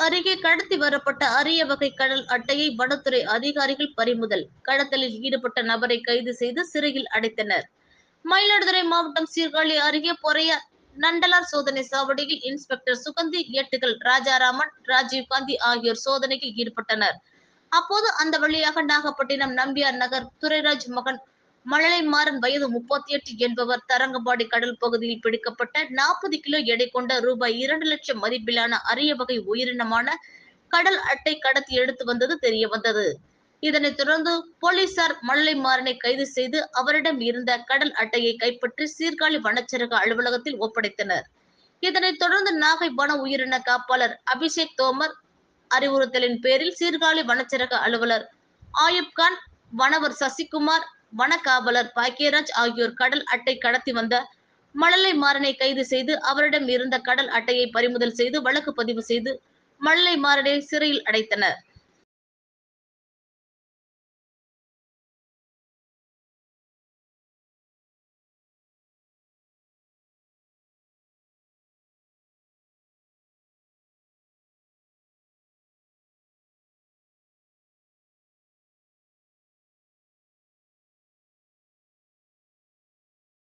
கடத்தி வரப்பட்ட அரிய வகை கடல் அட்டையை வனத்துறை அதிகாரிகள் பறிமுதல். கடத்தலில் ஈடுபட்ட நபரை கைது செய்து சிறையில் அடைத்தனர். மயிலாடுதுறை மாவட்டம் சீர்காழி அருகே பொறையார் நண்டலார் சோதனை சாவடியில் இன்ஸ்பெக்டர் சுகந்தி எட்டுகள் ராஜாராமன் ராஜீவ்காந்தி ஆகியோர் சோதனையில் ஈடுபட்டனர். அப்போது அந்த வழியாக நாகப்பட்டினம் நம்பியார் நகர் துரைராஜ் மகன் மழலை மாறன் வயது முப்பத்தி எட்டு என்பவர் தரங்கம்பாடி கடல் பகுதியில் பிடிக்கப்பட்ட நாற்பது கிலோ எடை கொண்ட ரூபாய் இரண்டு லட்சம் மதிப்பிலான அரிய வகை உயிரினமான கடல் அட்டை கடத்தி எடுத்து வந்தது தெரிய வந்தது. இதனைத் தொடர்ந்து போலீசார் மழலை மாறனை கைது செய்து அவரிடம் இருந்த கடல் அட்டையை கைப்பற்றி சீர்காழி வனச்சரக அலுவலகத்தில் ஒப்படைத்தனர். இதனைத் தொடர்ந்து நாகை வன உயிரின காப்பாளர் அபிஷேக் தோமர் அறிவுறுத்தலின் பேரில் சீர்காழி வனச்சரக அலுவலர் ஆயுப் கான் வனவர் சசிகுமார் வன காவலர் பாக்கியராஜ் ஆகியோர் கடல் அட்டை கடத்தி வந்த மழலை மாறனை கைது செய்து அவரிடம் இருந்த கடல் அட்டையை பறிமுதல் செய்து வழக்கு பதிவு செய்து மழலை மாறனை சிறையில் அடைத்தனர்.